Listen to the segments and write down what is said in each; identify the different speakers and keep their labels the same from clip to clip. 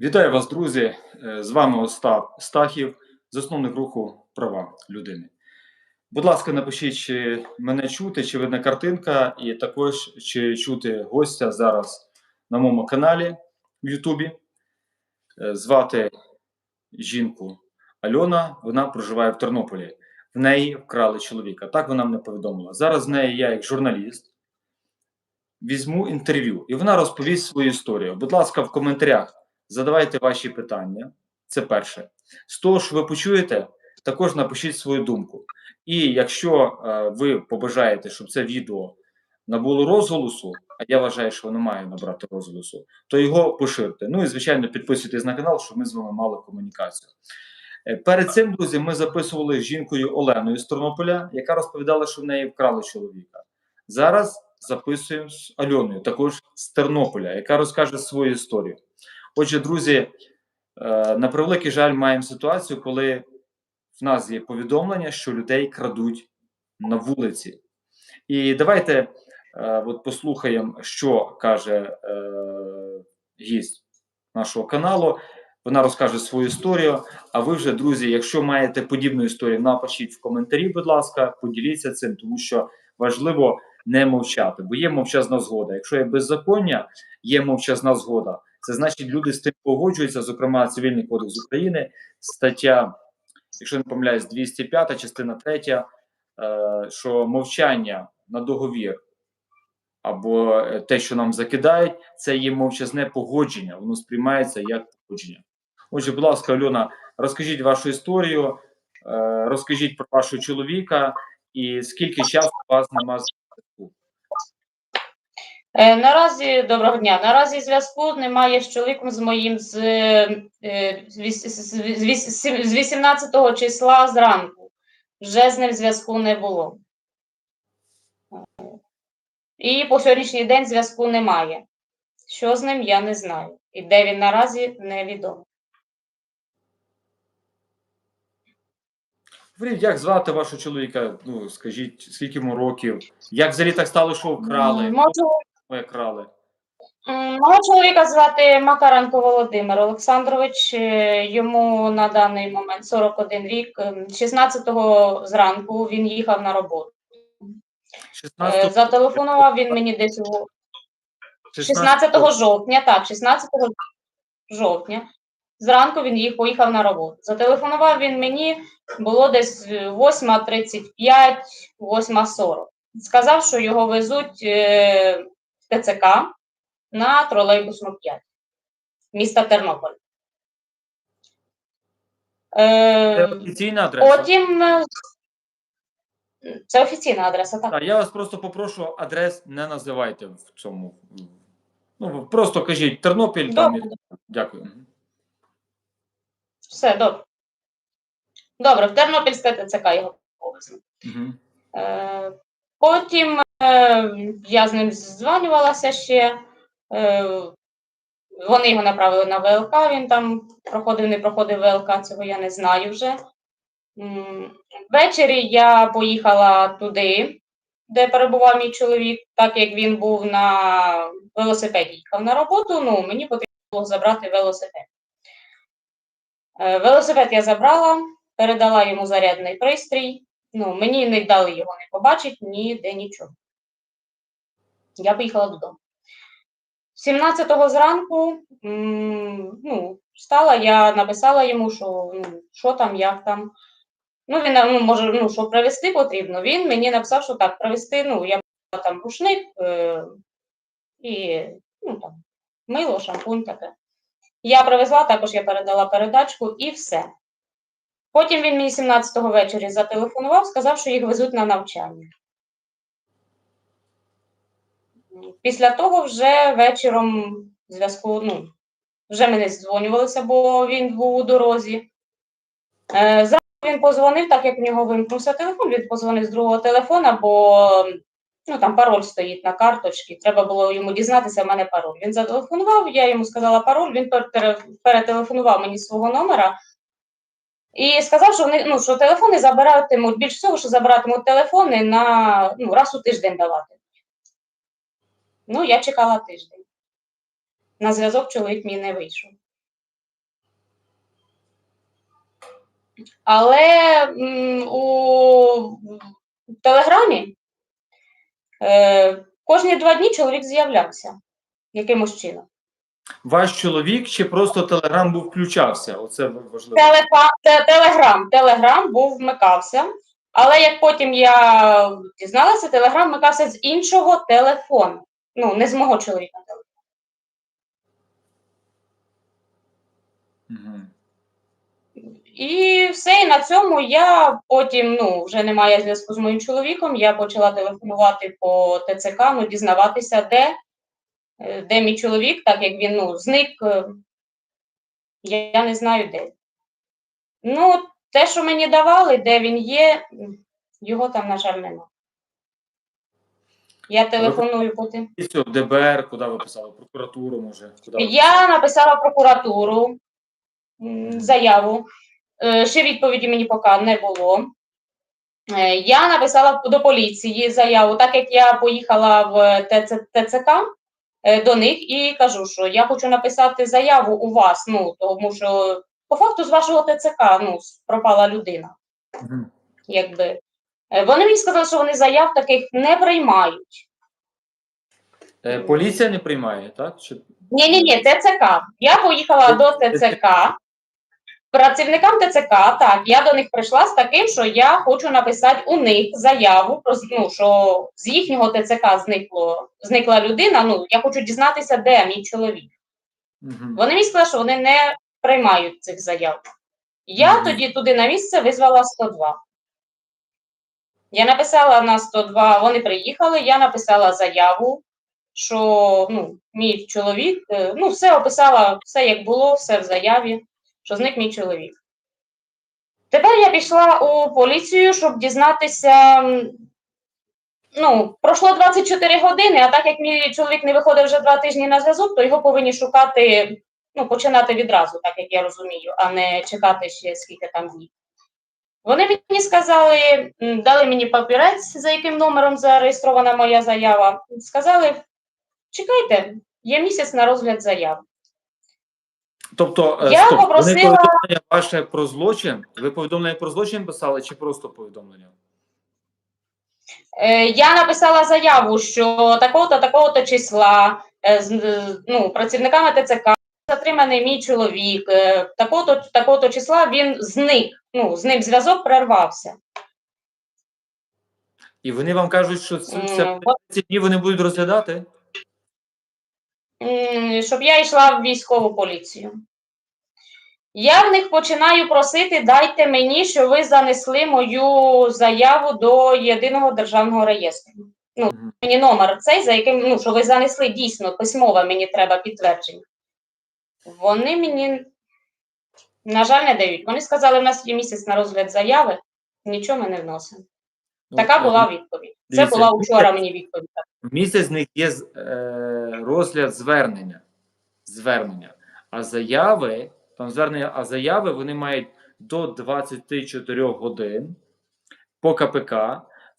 Speaker 1: Вітаю вас, друзі! Е, З вами Остап Стахів, засновник руху права людини. Будь ласка, напишіть, чи мене чути, чи видна картинка, і також чи чути гостя зараз на моєму каналі в Ютубі. Е, Звати жінку Альона, вона проживає в Тернополі. В неї вкрали чоловіка. Так вона мене повідомила. Зараз з нею я, як журналіст, візьму інтерв'ю, і вона розповість свою історію. Будь ласка, в коментарях задавайте ваші питання. Це перше. З того, що ви почуєте, також напишіть свою думку. І якщо е, ви побажаєте, щоб це відео набуло розголосу, а я вважаю, що воно має набрати розголосу, то його поширте. Ну і звичайно, підписуйтесь на канал, щоб ми з вами мали комунікацію. Е, Перед цим, друзі, ми записували з жінкою Оленою з Тернополя, яка розповідала, що в неї вкрали чоловіка. Зараз записуємо з Альоною, також з Тернополя, яка розкаже свою історію. Отже, друзі, е, на превеликий жаль, маємо ситуацію, коли в нас є повідомлення, що людей крадуть на вулиці. І давайте е, от послухаємо, що каже е, гість нашого каналу. Вона розкаже свою історію. А ви вже, друзі, якщо маєте подібну історію, напишіть в коментарі, будь ласка, поділіться цим, тому що важливо не мовчати, бо є мовчазна згода. Якщо є беззаконня, є мовчазна згода. Це значить, люди з тим погоджуються, зокрема, Цивільний кодекс України, стаття, якщо не помиляюсь, 205, частина 3, е, що мовчання на договір або е, те, що нам закидають, це є мовчазне погодження, воно сприймається як погодження. Отже, будь ласка, Альона, розкажіть вашу історію, е, розкажіть про вашого чоловіка і скільки часу у вас немає зв'язку.
Speaker 2: Е, Наразі доброго дня. Наразі зв'язку немає з чоловіком з моїм з, е, з, з, з, 18 числа зранку. Вже з ним зв'язку не було. І по сьогоднішній день зв'язку немає. Що з ним, я не знаю. І де він наразі невідомо.
Speaker 1: Говоріть, як звати вашого чоловіка? Ну, скажіть, скільки йому років? Як взагалі так стало, що вкрали?
Speaker 2: Можу,
Speaker 1: Ми крали?
Speaker 2: Мого чоловіка звати Макаренко Володимир Олександрович. Е, Йому на даний момент 41 рік. Ем, 16-го зранку він їхав на роботу. Е,
Speaker 1: 16
Speaker 2: Зателефонував він мені десь у 16 жовтня, так, 16 жовтня. Зранку він їх поїхав на роботу. Зателефонував він мені, було десь 8.35, 8.40. Сказав, що його везуть е, ТЦК на тролейбусну 5 міста Тернополь.
Speaker 1: Це
Speaker 2: Е,
Speaker 1: офіційна адреса?
Speaker 2: потім е, це офіційна адреса, так.
Speaker 1: Так, я вас просто попрошу, адрес не називайте в цьому. Ну, просто кажіть Тернопіль там.
Speaker 2: Добре.
Speaker 1: і- Дякую.
Speaker 2: Все, добре. Добре, в Тернопільське ТЦК його повезли. Е, Потім е, я з ним здзванювалася ще. Е, Вони його направили на ВЛК, він там проходив, не проходив ВЛК, цього я не знаю вже. Ввечері я поїхала туди, де перебував мій чоловік, так як він був на велосипеді, їхав на роботу, ну, мені потрібно було забрати велосипед. Е, Велосипед я забрала, передала йому зарядний пристрій. Ну, мені не дали його не побачити, ніде нічого. Я поїхала додому. 17-го зранку ну, встала, я написала йому, що ну, що там, як там. Ну, він ну, може, ну, що привезти потрібно. Він мені написав, що так, привезти, ну, я там рушник е, і ну, там, мило, шампунь таке. Я привезла, також я передала передачку і все. Потім він мені 17-го ввечері зателефонував, сказав, що їх везуть на навчання. Після того вже вечором зв'язку, ну, вже мене здзвонювалися, бо він був у дорозі. Е, зранку він позвонив, так як в нього вимкнувся телефон, він позвонив з другого телефона, бо ну, там пароль стоїть на карточці, треба було йому дізнатися, в мене пароль. Він зателефонував, я йому сказала пароль, він перетелефонував мені свого номера і сказав, що вони ну що телефони забиратимуть більше всього, що забиратимуть телефони на ну, раз у тиждень давати. Ну, я чекала тиждень. На зв'язок чоловік мій не вийшов. Але м, у Телеграмі е, кожні два дні чоловік з'являвся якимось чином.
Speaker 1: Ваш чоловік чи просто телеграм був включався? Оце важливо.
Speaker 2: Телефа, те- телеграм, телеграм був вмикався, але як потім я дізналася, телеграм вмикався з іншого телефону. Ну, не з мого чоловіка.
Speaker 1: Мгм.
Speaker 2: І все, і на цьому я потім, ну, вже немає зв'язку з моїм чоловіком. Я почала телефонувати по ТЦК, ну, дізнаватися, де, де мій чоловік, так як він ну, зник. е, Я, не знаю де. Ну, те, що мені давали, де він є, його там, на жаль, нема. Я телефоную потім.
Speaker 1: І все, в ДБР, куди ви писали? Прокуратуру, може? Куди
Speaker 2: Я написала прокуратуру заяву. Е, Ще відповіді мені поки не було. Е, Я написала до поліції заяву, так як я поїхала в ТЦ, ТЦК е, до них і кажу, що я хочу написати заяву у вас, ну тому що по факту з вашого ТЦК ну, пропала людина.
Speaker 1: Мгм.
Speaker 2: Якби. Е, Вони мені сказали, що вони заяв таких не приймають.
Speaker 1: Е, Поліція не приймає, так? Чи...
Speaker 2: Ні, ні, ні, ТЦК. Я поїхала до ТЦК. Працівникам ТЦК, так, я до них прийшла з таким, що я хочу написати у них заяву про ну, що з їхнього ТЦК зникло, зникла людина. Ну, я хочу дізнатися, де мій чоловік.
Speaker 1: Мгм.
Speaker 2: Вони мені сказали, що вони не приймають цих заяв. Я
Speaker 1: Мгм.
Speaker 2: тоді туди на місце визвала 102. Я написала на 102, вони приїхали, я написала заяву, що ну, мій чоловік, е, ну, все описала, все як було, все в заяві, що зник мій чоловік. Тепер я пішла у поліцію, щоб дізнатися. Ну, пройшло 24 години, а так як мій чоловік не виходив вже два тижні на зв'язок, то його повинні шукати, ну, починати відразу, так як я розумію, а не чекати ще скільки там днів. Вони мені сказали, дали мені папірець, за яким номером зареєстрована моя заява. Сказали: чекайте, є місяць на розгляд заяв.
Speaker 1: Тобто, е,
Speaker 2: Я
Speaker 1: стоп, вони
Speaker 2: попросила-
Speaker 1: повідомлення ваше про злочин? Ви повідомлення про злочин писали чи просто повідомлення?
Speaker 2: Е, я написала заяву, що такого-то, такого-то числа е, з- ну, працівниками ТЦК затриманий мій чоловік, такого-то, такого-то числа він зник. Ну, з ним зв'язок перервався.
Speaker 1: І вони вам кажуть, що 30 днів вони будуть розглядати?
Speaker 2: Щоб я йшла в військову поліцію. Я в них починаю просити, дайте мені, що ви занесли мою заяву до єдиного державного реєстру. Ну, мені номер цей, за яким ну, що ви занесли дійсно письмове, мені треба підтвердження. Вони мені, на жаль, не дають. Вони сказали, в нас є місяць на розгляд заяви, нічого ми не вносимо. Така була відповідь. Це була вчора мені відповідь.
Speaker 1: Місяць з них є е, розгляд звернення. Звернення. А заяви, там звернення, а заяви вони мають до 24 годин по КПК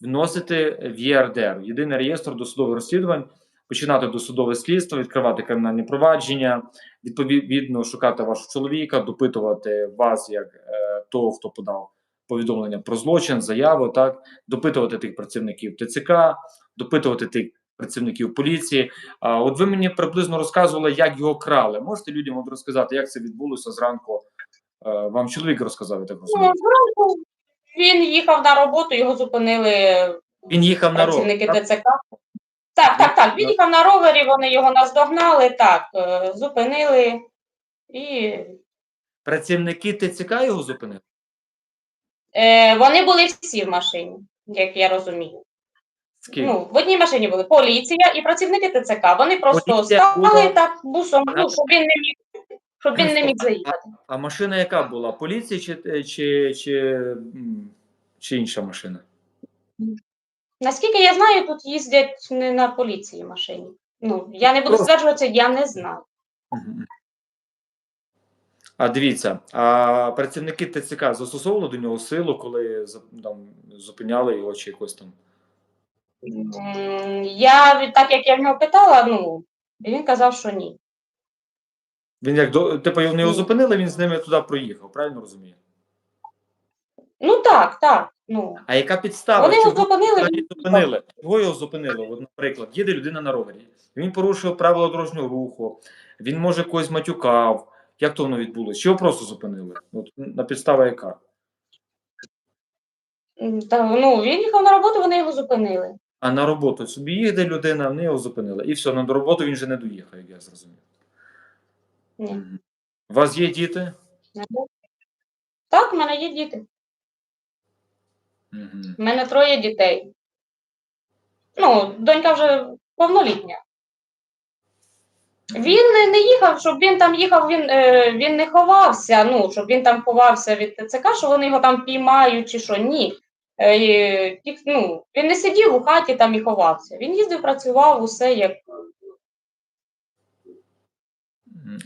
Speaker 1: вносити в ЄРДР, єдиний реєстр досудових розслідувань, починати досудове слідство, відкривати кримінальні провадження, відповідно шукати вашого чоловіка, допитувати вас як е, того, хто подав повідомлення про злочин, заяву, так, допитувати тих працівників ТЦК, допитувати тих працівників поліції. А от ви мені приблизно розказували, як його крали. Можете людям от розказати, як це відбулося зранку? Вам чоловік розказав, я так
Speaker 2: Ну,
Speaker 1: розумію.
Speaker 2: зранку він їхав на роботу, його зупинили
Speaker 1: Він їхав на
Speaker 2: працівники
Speaker 1: так?
Speaker 2: ТЦК. Так, так, так. Він їхав на ровері, вони його наздогнали, так, е, зупинили і
Speaker 1: Працівники ТЦК його зупинили?
Speaker 2: Е, вони були всі в машині, як я розумію.
Speaker 1: Скільки?
Speaker 2: Ну, в одній машині були поліція і працівники ТЦК. Вони просто
Speaker 1: Поліція
Speaker 2: стали
Speaker 1: була-
Speaker 2: так бусом, ну, щоб він не міг, щоб він не міг заїхати.
Speaker 1: А машина яка була? Поліція чи, чи, чи, чи інша машина?
Speaker 2: Наскільки я знаю, тут їздять не на поліції машині. Ну, я не буду стверджуватися, я не знаю.
Speaker 1: А дивіться, а працівники ТЦК застосовували до нього силу, коли там, зупиняли його чи якось там.
Speaker 2: Я так як я в нього питала, ну він казав, що ні.
Speaker 1: Він як до типу вони його зупинили, він з ними туди проїхав, правильно розумію?
Speaker 2: Ну так, так. Ну.
Speaker 1: А яка підстава?
Speaker 2: Вони його зупинили.
Speaker 1: взагалі зупинили? Чого його зупинили? От, наприклад, їде людина на ровері. Він порушив правила дорожнього руху, він може когось матюкав. Як то воно відбулося? Чи його просто зупинили? От, на підстава яка?
Speaker 2: Та, ну, він їхав на роботу, вони його зупинили.
Speaker 1: А на роботу собі їде людина, вони його зупинили. І все, на роботу він вже не доїхав, як я зрозумів.
Speaker 2: Ні.
Speaker 1: У вас є діти?
Speaker 2: Так, в мене є діти.
Speaker 1: Угу.
Speaker 2: У мене троє дітей. Ну, донька вже повнолітня. Він не, не їхав, щоб він там їхав, він, е, він не ховався, ну, щоб він там ховався від ТЦК, що вони його там піймають чи що. Ні. Е, ну, він не сидів у хаті там і ховався. Він їздив, працював, усе як.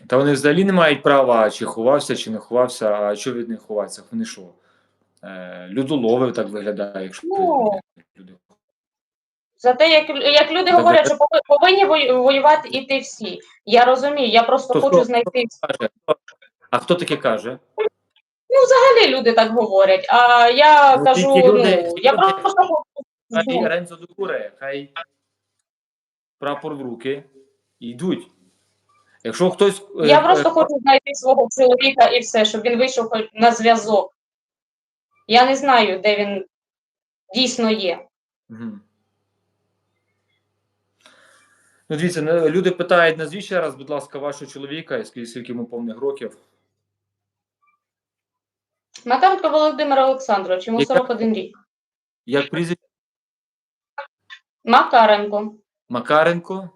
Speaker 1: Та вони взагалі не мають права, чи ховався, чи не ховався, а що від них ховатися? Вони що? Е, людолови так виглядає, якщо
Speaker 2: Ну,
Speaker 1: люди.
Speaker 2: За те, як, як люди
Speaker 1: Так,
Speaker 2: говорять, що повинні вою- воювати іти всі. Я розумію, я просто
Speaker 1: То
Speaker 2: хочу
Speaker 1: хто-
Speaker 2: знайти.
Speaker 1: Каже, А хто таке каже?
Speaker 2: Ну, Взагалі люди так говорять. А я
Speaker 1: Ну,
Speaker 2: кажу,
Speaker 1: люди-
Speaker 2: ну, я
Speaker 1: люди-
Speaker 2: просто хочу.
Speaker 1: Ренцо до куре, хай прапор в руки і йдуть. Якщо хтось. е,
Speaker 2: Я
Speaker 1: е,
Speaker 2: просто хочу знайти свого чоловіка і все, щоб він вийшов на зв'язок. Я не знаю, де він дійсно є.
Speaker 1: Мгм. Ну, дивіться, люди питають, назвіть ще раз, будь ласка, вашого чоловіка, і скільки скільки йому повних років.
Speaker 2: Макаренко Володимир Олександрович, йому
Speaker 1: Яка-
Speaker 2: 41 рік.
Speaker 1: Як прізвище
Speaker 2: Макаренко.
Speaker 1: Макаренко,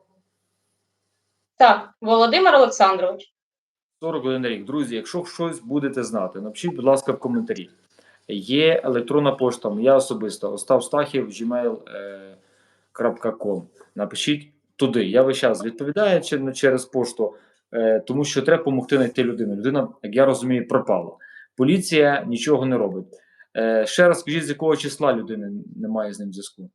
Speaker 2: Так, Володимир Олександрович.
Speaker 1: 41 рік. Друзі, якщо щось будете знати, напишіть, будь ласка, в коментарі. Є електронна пошта, моя особиста, Остап Стахів, gmail.com. Напишіть туди. Я весь час відповідаю через пошту, е, тому що треба допомогти знайти людину. Людина, як я розумію, пропала. Поліція нічого не робить. Е, Ще раз скажіть, з якого числа людини немає з ним зв'язку?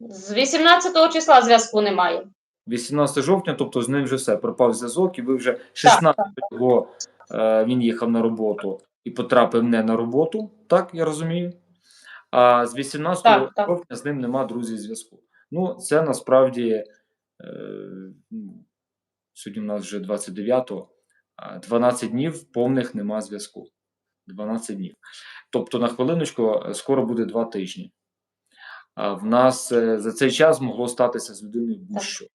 Speaker 2: З 18 числа зв'язку немає.
Speaker 1: 18 жовтня, тобто з ним вже все, пропав зв'язок, і ви вже 16-го е, він їхав на роботу і потрапив не на роботу, так я розумію. А з 18
Speaker 2: Так, так.
Speaker 1: жовтня з ним нема друзів зв'язку. Ну, це насправді е, ну, сьогодні у нас вже 29-го, 12 днів повних нема зв'язку. 12 днів. Тобто, на хвилиночку, е, скоро буде 2 тижні. А в нас е, за цей час могло статися з людиною будь-що.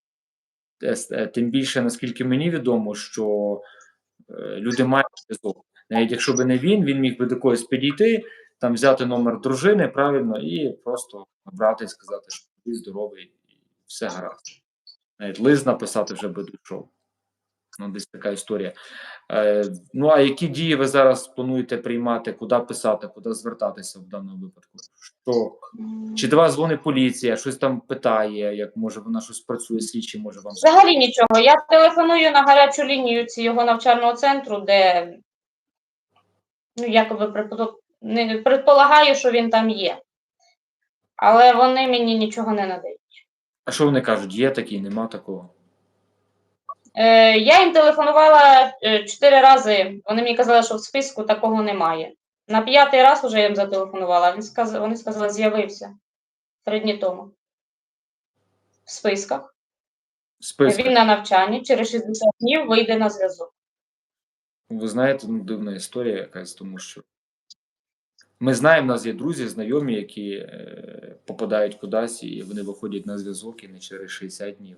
Speaker 1: Тим більше, наскільки мені відомо, що люди мають зв'язок. Навіть якщо би не він, він міг би до когось підійти, там взяти номер дружини правильно і просто набрати і сказати, що ти здоровий і все гаразд. Навіть лист написати вже би дійшов. Ну, десь така історія. Е, ну, а які дії ви зараз плануєте приймати, куди писати, куди звертатися в даному випадку? Що чи до вас дзвонить поліція, щось там питає, як може вона щось працює, слідчі може вам
Speaker 2: Взагалі нічого. Я телефоную на гарячу лінію цього навчального центру, де ну, якоби предполагаю, що він там є. Але вони мені нічого не надають.
Speaker 1: А що вони кажуть? Є такий, нема такого.
Speaker 2: Е, я їм телефонувала е, чотири рази. Вони мені казали, що в списку такого немає. На п'ятий раз вже я їм зателефонувала. Він сказ... Вони сказали, з'явився три дні тому. В списках.
Speaker 1: Список.
Speaker 2: Він на навчанні, через 60 днів вийде на зв'язок.
Speaker 1: Ви знаєте, ну дивна історія якась, тому що ми знаємо, в нас є друзі, знайомі, які е, попадають кудись, і вони виходять на зв'язок і не через 60 днів.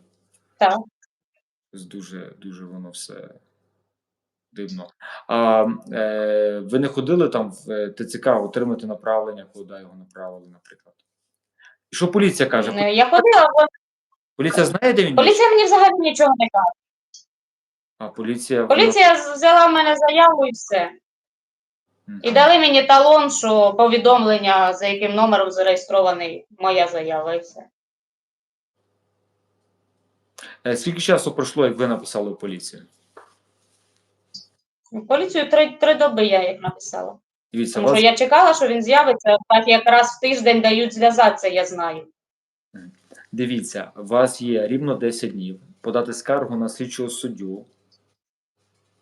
Speaker 2: Так.
Speaker 1: Тобто Дуже, дуже воно все дивно. А е, ви не ходили там в е, ТЦК отримати направлення, куди його направили, наприклад? І що поліція каже?
Speaker 2: Е, Я ходила, бо
Speaker 1: Поліція знає, де він є?
Speaker 2: поліція мені взагалі нічого не каже.
Speaker 1: А поліція. вона-
Speaker 2: Поліція взяла в мене заяву і все. І дали мені талон, що повідомлення, за яким номером зареєстрований моя заява, і все.
Speaker 1: Е, Скільки часу пройшло, як ви написали в поліцію?
Speaker 2: В Поліцію три, три доби я як написала.
Speaker 1: Дивіться,
Speaker 2: Тому
Speaker 1: вас...
Speaker 2: що я чекала, що він з'явиться, так якраз в тиждень дають зв'язатися, я знаю.
Speaker 1: Дивіться, у вас є рівно 10 днів подати скаргу на слідчого суддю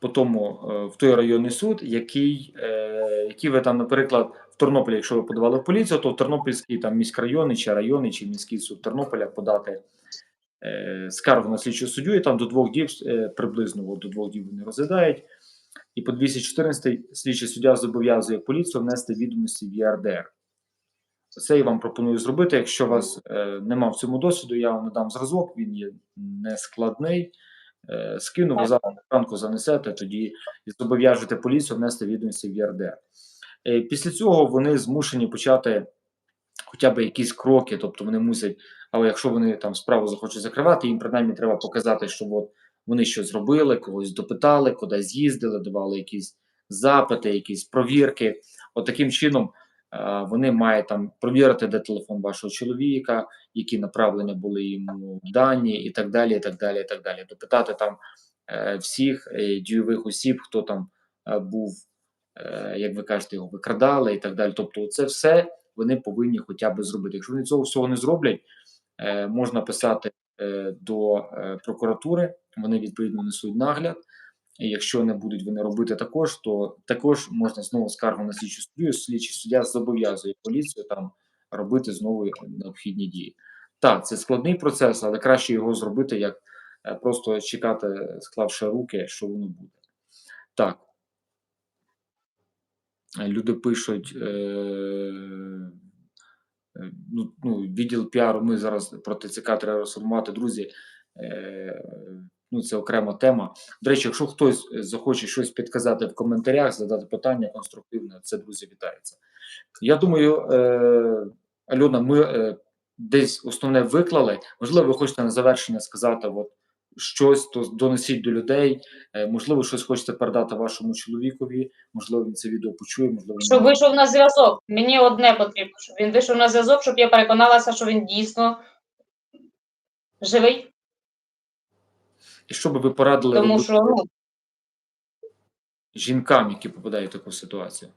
Speaker 1: по тому е, в той районний суд, який, е, який ви там, наприклад, в Тернополі, якщо ви подавали в поліцію, то в Тернопільський там міськрайонний чи районний чи міський суд Тернополя подати е, скаргу на слідчу суддю, і там до двох діб приблизно до двох діб вони розглядають. І по 214 слідчий суддя зобов'язує поліцію внести відомості в ЄРДР. Це я вам пропоную зробити. Якщо у вас е, нема в цьому досвіду, я вам надам зразок, він є нескладний. Е, скину, ви завтра ранку занесете, тоді і зобов'яжете поліцію внести відомості в ЄРДР. Е, після цього вони змушені почати хоча б якісь кроки, тобто вони мусять, але якщо вони там справу захочуть закривати, їм принаймні треба показати, що от вони щось зробили, когось допитали, кудись з'їздили, давали якісь запити, якісь провірки. От таким чином вони мають там провірити, де телефон вашого чоловіка, які направлення були йому дані, і так далі. і так далі, і так далі. Допитати там е, всіх е, дійових осіб, хто там е, був, е, як ви кажете, його викрадали і так далі. Тобто, це все вони повинні хоча б зробити. Якщо вони цього всього не зроблять, е, можна писати е, до е, прокуратури, вони відповідно несуть нагляд. І якщо не будуть вони робити також, то також можна знову скаргу на слідчу суддю. Слідчий суддя зобов'язує поліцію там робити знову необхідні дії. Так, це складний процес, але краще його зробити, як е, просто чекати, склавши руки, що воно буде. Так. Люди пишуть. Е- е, ну, ну, відділ піару ми зараз про ТЦК треба розформувати, друзі. Е, ну, це окрема тема. До речі, якщо хтось е, захоче щось підказати в коментарях, задати питання конструктивне, це друзі вітається. Я думаю, е, Альона, ми е, десь основне виклали. Можливо, ви хочете на завершення сказати, от щось то донесіть до людей. Е, можливо, щось хочете передати вашому чоловікові. Можливо, він це відео почує, можливо,
Speaker 2: Щоб вийшов на зв'язок. Мені одне потрібно, щоб він вийшов на зв'язок, щоб я переконалася, що він дійсно живий.
Speaker 1: І що би ви порадили
Speaker 2: Тому
Speaker 1: робити
Speaker 2: що ну,
Speaker 1: жінкам, які попадають в таку ситуацію?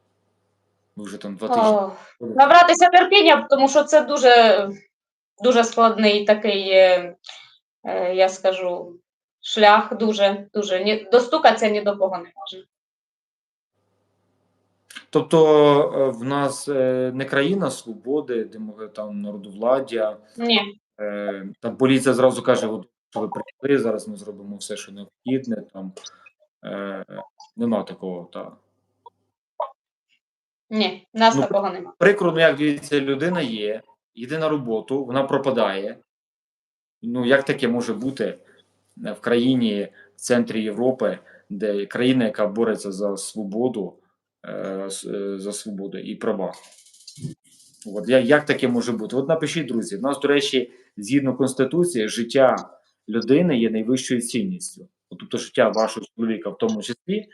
Speaker 1: Ви вже там два тижні.
Speaker 2: о, набратися терпіння, тому що це дуже, дуже складний такий, е, е, я скажу, шлях, дуже, дуже. Ні, достукатися ні до кого не можна.
Speaker 1: Тобто е, в нас е, не країна свободи, де там народовладдя,
Speaker 2: Ні,
Speaker 1: е, там поліція зразу каже, от ви прийшли, зараз ми зробимо все, що необхідне. Там е, нема такого. Та.
Speaker 2: ні, нас
Speaker 1: Ну,
Speaker 2: такого нема.
Speaker 1: Прикро, ну як дивіться, людина є, йде на роботу, вона пропадає. Ну, як таке може бути е, в країні в центрі Європи, де країна, яка бореться за свободу, е, е, за свободу і права? От як, як таке може бути? От напишіть, друзі. У нас, до речі, згідно Конституції, життя людини є найвищою цінністю. Тобто, життя вашого чоловіка, в тому числі,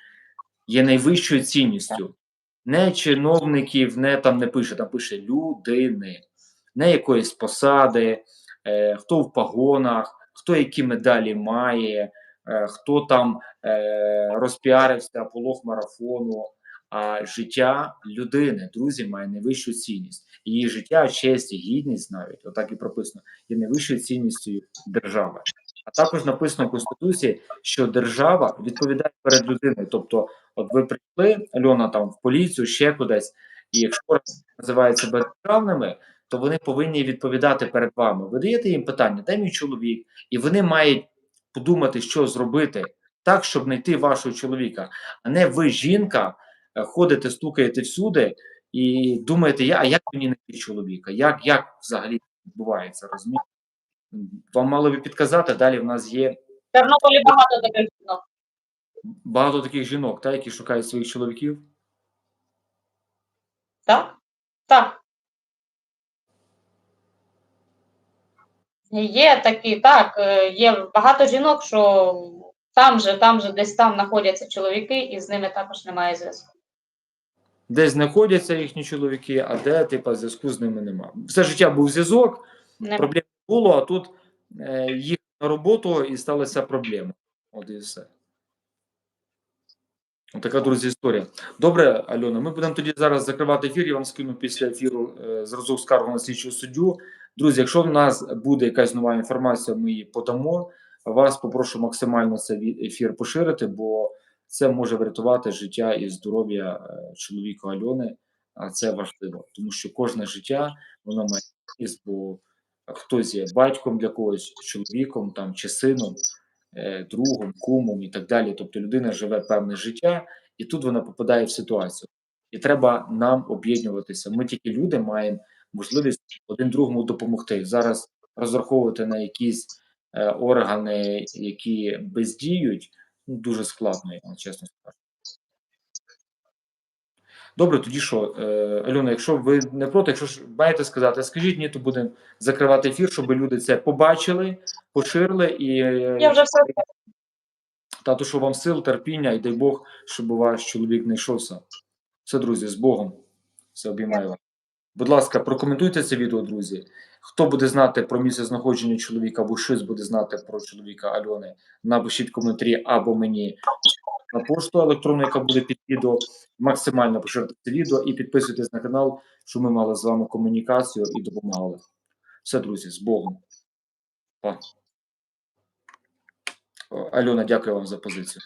Speaker 1: є найвищою цінністю. Не чиновників, не там не пише, там пише людини, не якоїсь посади, е, хто в погонах, хто які медалі має, е, хто там е, розпіарився полог марафону. А життя людини, друзі, має найвищу цінність. Її життя, честь і гідність навіть, отак і прописано, є найвищою цінністю держави. А також написано в Конституції, що держава відповідає перед людиною. Тобто, от ви прийшли, Альона, там в поліцію, ще кудись, і якщо називають себе державними, то вони повинні відповідати перед вами. Ви даєте їм питання, де мій чоловік, і вони мають подумати, що зробити так, щоб знайти вашого чоловіка, а не ви, жінка, е, ходите, стукаєте всюди і думаєте, а як мені знайти чоловіка? Як, як взагалі відбувається? Розумієте? Вам мало би підказати, далі в нас є
Speaker 2: В Тернополі багато таких жінок.
Speaker 1: багато таких жінок, та, які шукають своїх чоловіків.
Speaker 2: Так? Так. Є такі, так, е, є багато жінок, що там же, там же, десь там знаходяться чоловіки, і з ними також немає зв'язку.
Speaker 1: Десь знаходяться їхні чоловіки, а де, типа, зв'язку з ними нема. Все життя був зв'язок, проблем було, а тут е, їх на роботу і сталася проблема. От і все. Така, друзі, історія. Добре, Альона, ми будемо тоді зараз закривати ефір. Я вам скину після ефіру е, зразок скаргу на слідчого суддю. Друзі, якщо в нас буде якась нова інформація, ми її подамо. Вас попрошу максимально цей ефір поширити, бо це може врятувати життя і здоров'я е, чоловіка Альони. А це важливо, тому що кожне життя воно має бо хтось є батьком для когось, чоловіком там чи сином, е, другом, кумом і так далі. Тобто людина живе певне життя, і тут вона попадає в ситуацію. І треба нам об'єднуватися. Ми тільки люди маємо можливість один другому допомогти. Зараз розраховувати на якісь е, органи, які бездіють, ну, дуже складно, я вам чесно скажу. Добре, тоді що, е, Альона, якщо ви не проти, якщо ж маєте сказати, скажіть мені, то будемо закривати ефір, щоб люди це побачили, поширили і е,
Speaker 2: Я вже все
Speaker 1: Тату, що вам сил, терпіння, і дай Бог, щоб ваш чоловік не йшовся. Все, друзі, з Богом. Все обіймаю вас. Будь ласка, прокоментуйте це відео, друзі. Хто буде знати про місце знаходження чоловіка, або щось буде знати про чоловіка Альони, напишіть коментарі або мені на пошту електронну, яка буде під відео. Максимально поширити відео і підписуйтесь на канал, щоб ми мали з вами комунікацію і допомагали. Все, друзі, з Богом. Па. Альона, дякую вам за позицію.